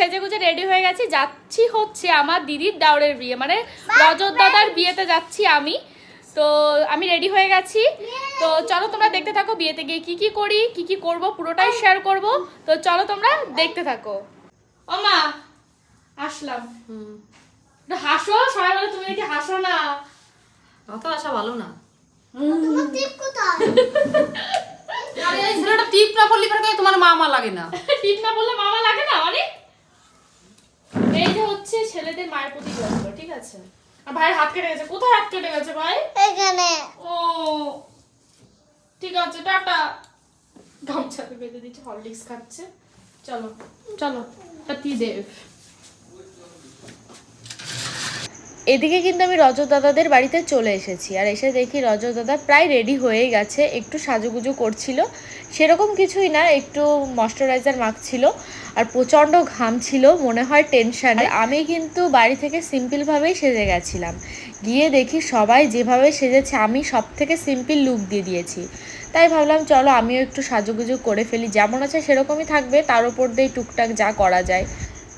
সেজে গুজে রেডি হয়ে গেছি। যাচ্ছি হচ্ছে আমার দিদির দাওরের বিয়ে মানে রজত দাদার বিয়েতে যাচ্ছি আমি। তো আমি রেডি হয়ে গেছি। তো চলো তোমরা দেখতে থাকো বিয়েতে গিয়ে কি কি করি কি কি করব পুরোটাই শেয়ার করব। তো চলো তোমরা দেখতে থাকো। ও মা আসলাম। হাসো সবাই বলে তুমি নাকি হাসো না। অত আশা ভালো না। তোমার টিপ কোথায়? আরে এই ছেলেটা টিপ না পড়লি পরে তোমার মা মা লাগে না। টিপ না বললে মামা লাগে না মানে হচ্ছে ছেলেদের মায়ের প্রতি যত্ন ঠিক আছে? আর ভাইয়ের হাত কেটে গেছে। কোথায় হাত কেটে গেছে ভাই? এখানে। ও ঠিক আছে টাটা। গামছাতে বেঁধে দিচ্ছে হরলিক্স খাচ্ছে। চলো চলো পতি দেব এদিকে কিন্তু আমি রজত দাদাদের বাড়িতে চলে এসেছি আর এসে দেখি রজত দাদা প্রায় রেডি হয়ে গেছে একটু সাজুগুজু করছিল। সেরকম কিছুই না একটু ময়শ্চারাইজার মাখছিল। আর প্রচণ্ড ঘাম ছিল মনে হয় টেনশানে আমি কিন্তু বাড়ি থেকে সিম্পলভাবেই সেজে গেছিলাম। গিয়ে দেখি সবাই যেভাবে সেজেছে আমি সব থেকে সিম্পল লুক দিয়ে দিয়েছি। তাই ভাবলাম চলো আমিও একটু সাজুগুজু করে ফেলি। যেমন আছে সেরকমই থাকবে তার উপর দিয়ে টুকটাক যা করা যায়।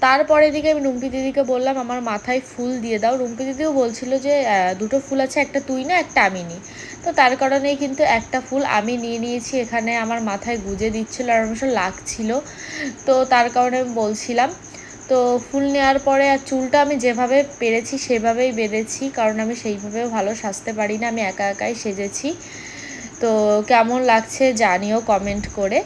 তারপরে দিকে আমি রুম্পি দিদিকে বললাম, আমার মাথায় ফুল দিয়ে দাও। রুম্পি দিদিও বলছিল যে দুটো ফুল আছে, একটা তুই না, একটা আমি নিই। তো তার কারণেই কিন্তু একটা ফুল আমি নিয়ে নিয়েছি এখানে, আমার মাথায় গুজে দিচ্ছিল আর ভীষণ লাগছিল। তো তার কারণে আমি বলছিলাম। তো ফুল নেওয়ার পরে আর চুলটা আমি যেভাবে পেরেছি, সেভাবেই বেঁধেছি, কারণ আমি সেইভাবেও ভালো সাজতে পারি না, আমি একা একাই সেজেছি। তো কেমন লাগছে জানিও কমেন্ট করে।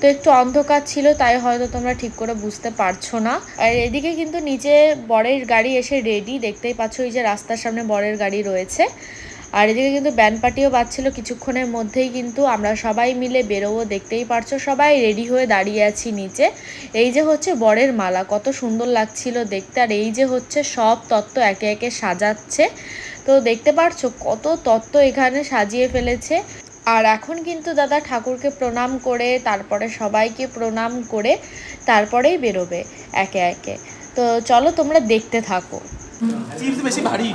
তো একটু অন্ধকার ছিল, তাই হয়তো তোমরা ঠিক করে বুঝতে পারছ না। আর এদিকে কিন্তু নিচে বরের গাড়ি এসে রেডি দেখতেই পাচ্ছ এই যে রাস্তার সামনে বরের গাড়ি রয়েছে। আর এদিকে কিন্তু ব্যান্ড পার্টিও বাজছিল, কিছুক্ষণের মধ্যেই কিন্তু আমরা সবাই মিলে বেরোবো, দেখতেই পারছ সবাই রেডি হয়ে দাঁড়িয়ে আছি নিচে। এই যে হচ্ছে বরের মালা, কত সুন্দর লাগছিল দেখতে। আর এই যে হচ্ছে সব তত্ত্ব একে একে সাজাচ্ছে। তো দেখতে পারছ কত তত্ত্ব এখানে সাজিয়ে ফেলেছে। আর এখন কিন্তু দাদা ঠাকুরকে প্রণাম করে তারপরে সবাইকে প্রণাম করে তারপরেই বেরোবে একে একে। তো চলো তোমরা দেখতে থাকো। চিপস বেশি ভারী।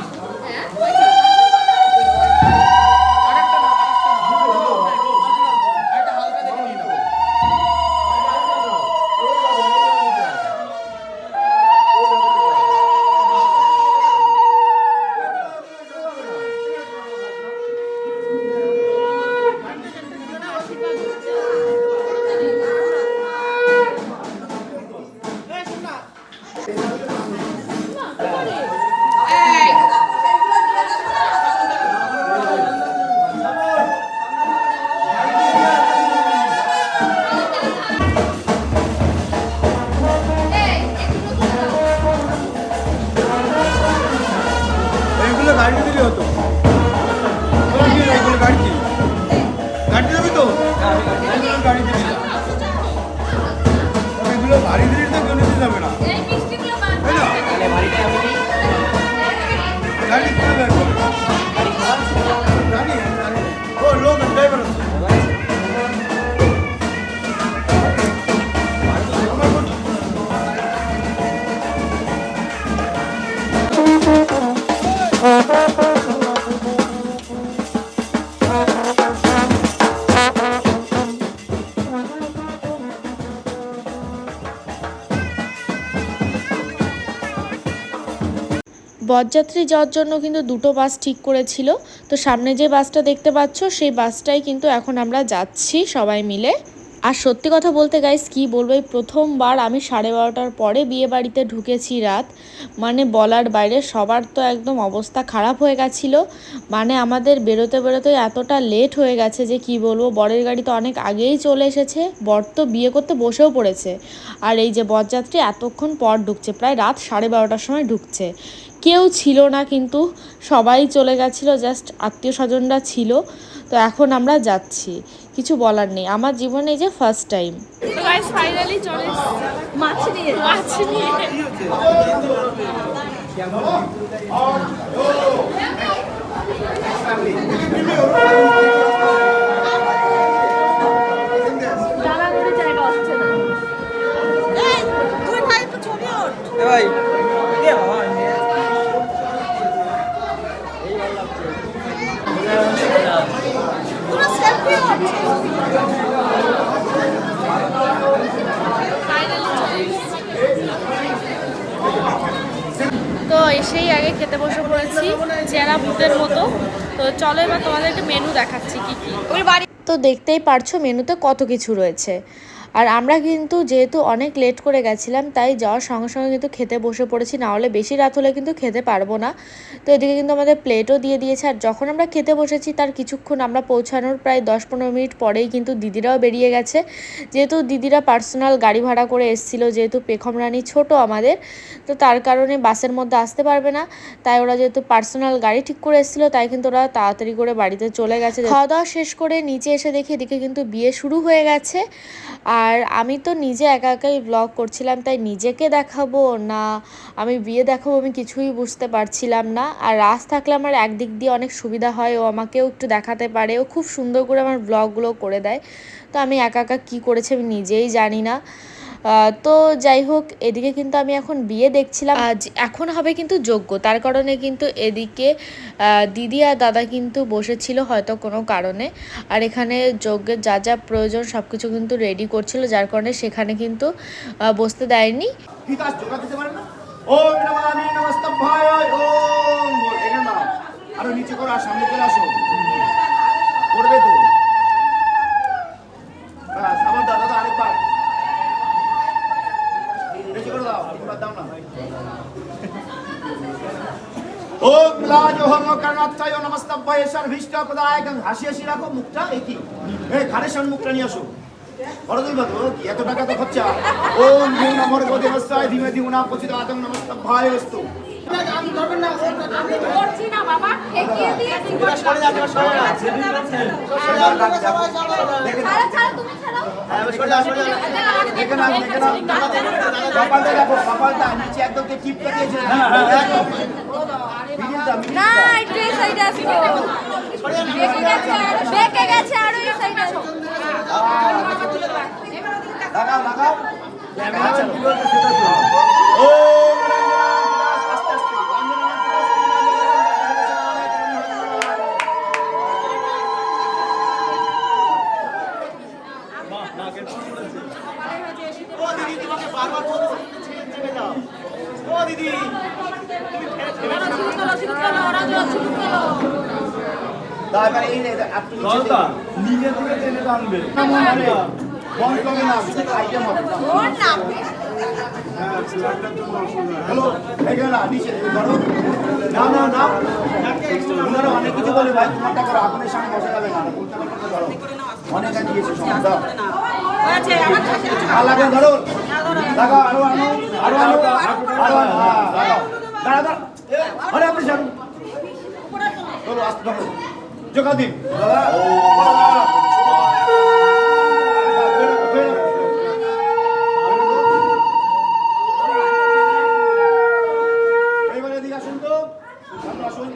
বরযাত্রী যাওয়ার জন্য কিন্তু দুটো বাস ঠিক করেছিল। তো সামনে যে বাসটা দেখতে পাচ্ছ, সেই বাসটাই কিন্তু এখন আমরা যাচ্ছি সবাই মিলে। আর সত্যি কথা বলতে গাইস কি বলব, এই প্রথমবার আমি সাড়ে বারোটার পরে বিয়ে বাড়িতে ঢুকেছি রাত। মানে বলার বাইরে সবার তো একদম অবস্থা খারাপ হয়ে গেছিল। মানে আমাদের বেরোতে বেরোতে এতটা লেট হয়ে গেছে যে কি বলব, বরের গাড়ি তো অনেক আগেই চলে এসেছে। বর তো বিয়ে করতে বসেও পড়েছে। আর এই যে বরযাত্রী এতক্ষণ পর ঢুকছে, প্রায় রাত সাড়ে বারোটার সময় ঢুকছে। কেউ ছিল না কিন্তু সবাই চলে গেছিল জাস্ট আত্মীয় স্বজনরা ছিল। তো এখন আমরা যাচ্ছি কিছু বলার নেই। আমার জীবনে এই যে ফার্স্ট টাইম ফাইনালি চলে মাছ নিয়ে। মাছ নিয়ে। জায়গা ভাই তো এসেই আগে খেতে বসে পড়েছি, চেরা ভূতের মতো। তো চলো এবার তোমাদের একটা মেনু দেখাচ্ছি কি কি। বাড়ি তো দেখতেই পারছ মেনুতে কত কিছু রয়েছে। আর আমরা কিন্তু যেহেতু অনেক লেট করে গেছিলাম, তাই যাওয়ার সঙ্গে সঙ্গে কিন্তু খেতে বসে পড়েছি। না হলে বেশি রাত হলে কিন্তু খেতে পারব না। তো এদিকে কিন্তু আমাদের প্লেটও দিয়ে দিয়েছে। আর যখন আমরা খেতে বসেছি, তার কিছুক্ষণ আমরা পৌঁছানোর প্রায় দশ পনেরো মিনিট পরেই কিন্তু দিদিরাও বেরিয়ে গেছে। যেহেতু দিদিরা পার্সোনাল গাড়ি ভাড়া করে এসেছিল, যেহেতু পেখম রানী ছোট আমাদের, তো তার কারণে বাসের মধ্যে আসতে পারবে না। তাই ওরা যেহেতু পার্সোনাল গাড়ি ঠিক করে এসেছিল, তাই কিন্তু ওরা তাড়াতাড়ি করে বাড়িতে চলে গেছে। খাওয়া দাওয়া শেষ করে নিচে এসে দেখি এদিকে কিন্তু বিয়ে শুরু হয়ে গেছে। আর আমি তো নিজে একা একাই ব্লগ করছিলাম, তাই নিজেকে দেখাবো না, আমি বিয়ে দেখাবো আমি কিছুই বুঝতে পারছিলাম না। আর রাজ থাকলে আমার একদিক দিয়ে অনেক সুবিধা হয়, ও আমাকেও একটু দেখাতে পারে, ও খুব সুন্দর করে আমার ব্লগগুলো করে দেয়। তো আমি একা একা কী করেছি আমি নিজেই জানি না। তো যাই হোক এদিকে কিন্তু আমি এখন বিয়ে দেখছিলাম। আজ এখন হবে কিন্তু যোগ্য। তার কারণে কিন্তু এদিকে দিদি আর দাদা কিন্তু বসেছিল হয়তো কোনো কারণে। আর এখানে যজ্ঞের যা যা প্রয়োজন সব কিছু কিন্তু রেডি করছিল। যার কারণে সেখানে কিন্তু বসতে দেয়নি। আরও নিচে করো আর সামনে চলে আসো। করবে তো ব্যাস আবার দাও দাদা আরেকবার বেশি করে দাও একবার দাও না ওম লাজ হোম কর্ণাত্তায় নমস্তভ্যায় সর্ভিষ্ট প্রদায়কং হাসি হাসি রাখো মুখটা একই এই ঘাড়ের সামনে মুখটা নিয়ে আসো বড়দিন বাবু কি এত টাকা তো খরচা ধীমে ধীমে না পচিত আতং নমস্তভ্যায় অস্তু করছি না বাবা ঠেকিয়ে দিয়েছি সরে যা সরে যা ছাড়া ছাড়া তুমি ছাড়াও সরে যা সরে যা দেখে না দেখে না কপালটা দেখো কপালটা নিচে একদম কে দিয়েছে না এই সাইডে আসো বেঁকে গেছে আরও বেঁকে গেছে আরও এই সাইডে আসো লাগাও লাগাও। ক্যামেরা চালু ওম আস্তে আস্তে ও দিদি তোমাকে বারবার বলছি ছেড়ে দাও ও দিদি দাও এবার এই নে আপনি জলটা নিজে থেকে টেনে টানবে না না না ওনারা অনেক কিছু বলে ভাই আগুনের সামনে বসে যাবে না। বলতে বলতে ধরো অনেক দিয়েছে সমস্যা আর ধরো। লাগা আরও আনো আরও আনো আরও আনো হ্যাঁ, দাঁড়া দাঁড়া আরে আপনি যান। চলো আসতে ধরো জোকা দিন। দাদা এইবারে এদিকে আসুন তো। আসুন।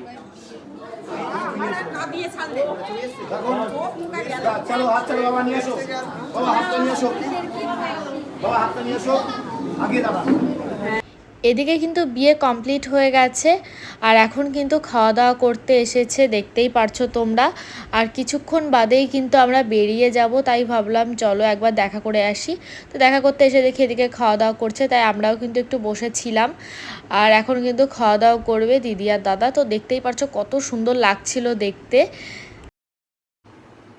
চলো, হাত চলো, বাবা, নিয়ে এসো। বাবা, হাতটা নিয়ে এসো। বাবা, হাতটা নিয়ে এসো। আগে দাঁড়া এদিকে কিন্তু বিয়ে কমপ্লিট হয়ে গেছে, আর এখন কিন্তু খাওয়া দাওয়া করতে এসেছে, দেখতেই পারছ তোমরা। আর কিছুক্ষণ বাদেই কিন্তু আমরা বেরিয়ে যাব, তাই ভাবলাম চলো একবার দেখা করে আসি। তো দেখা করতে এসে দেখি এদিকে খাওয়া দাওয়া করছে, তাই আমরাও কিন্তু একটু বসেছিলাম। আর এখন কিন্তু খাওয়া দাওয়া করবে দিদি আর দাদা, তো দেখতেই পারছ কত সুন্দর লাগছিল দেখতে।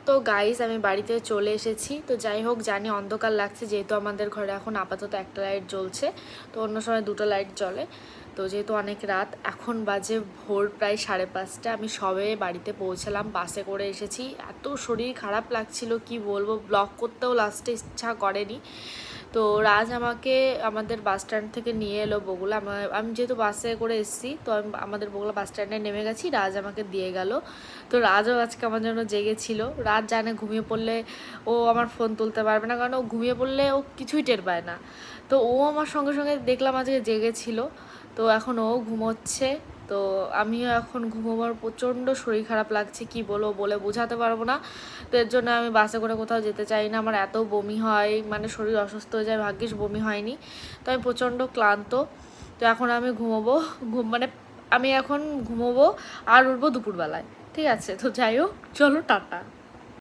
তো গাইস আমি বাড়িতে চলে এসেছি। তো যাই হোক, জানি অন্ধকার লাগছে, যেহেতু আমাদের ঘরে এখন আপাতত একটা লাইট জ্বলছে। তো অন্য সময় দুটো লাইট জ্বলে। তো যেহেতু অনেক রাত, এখন বাজে ভোর প্রায় সাড়ে পাঁচটা। আমি সবে বাড়িতে পৌঁছালাম বাসে করে এসেছি। এত শরীর খারাপ লাগছিল, কি বলব ব্লক করতেও লাস্টে ইচ্ছা করেনি। তো রাজ আমাকে আমাদের বাস স্ট্যান্ড থেকে নিয়ে এলো বগুলা। আমা- আমি যেহেতু বাসে করে এসেছি, তো আমি আমাদের বগুলা বাস স্ট্যান্ডে নেমে গেছি, রাজ আমাকে দিয়ে গেল। তো রাজও আজকে আমার জন্য জেগেছিল রাজ জানে ঘুমিয়ে পড়লে ও আমার ফোন তুলতে পারবে না, কারণ ও ঘুমিয়ে পড়লে ও কিছুই টের পায় না। তো ও আমার সঙ্গে সঙ্গে দেখলাম আজকে জেগেছিল তো এখন ও ঘুমোচ্ছে। তো আমিও এখন ঘুমোবার প্রচণ্ড শরীর খারাপ লাগছে, কি বলো বলে বোঝাতে পারব না। তো এর জন্য আমি বাসে করে কোথাও যেতে চাই না, আমার এত বমি হয় মানে শরীর অসুস্থ হয়ে যায়, ভাগ্যিস বমি হয়নি। তো আমি প্রচণ্ড ক্লান্ত, তো এখন আমি ঘুমোবো, ঘুম মানে আমি এখন ঘুমোবো আর উঠবো দুপুরবেলায়, ঠিক আছে? তো যাই হোক, চলো, টাটা।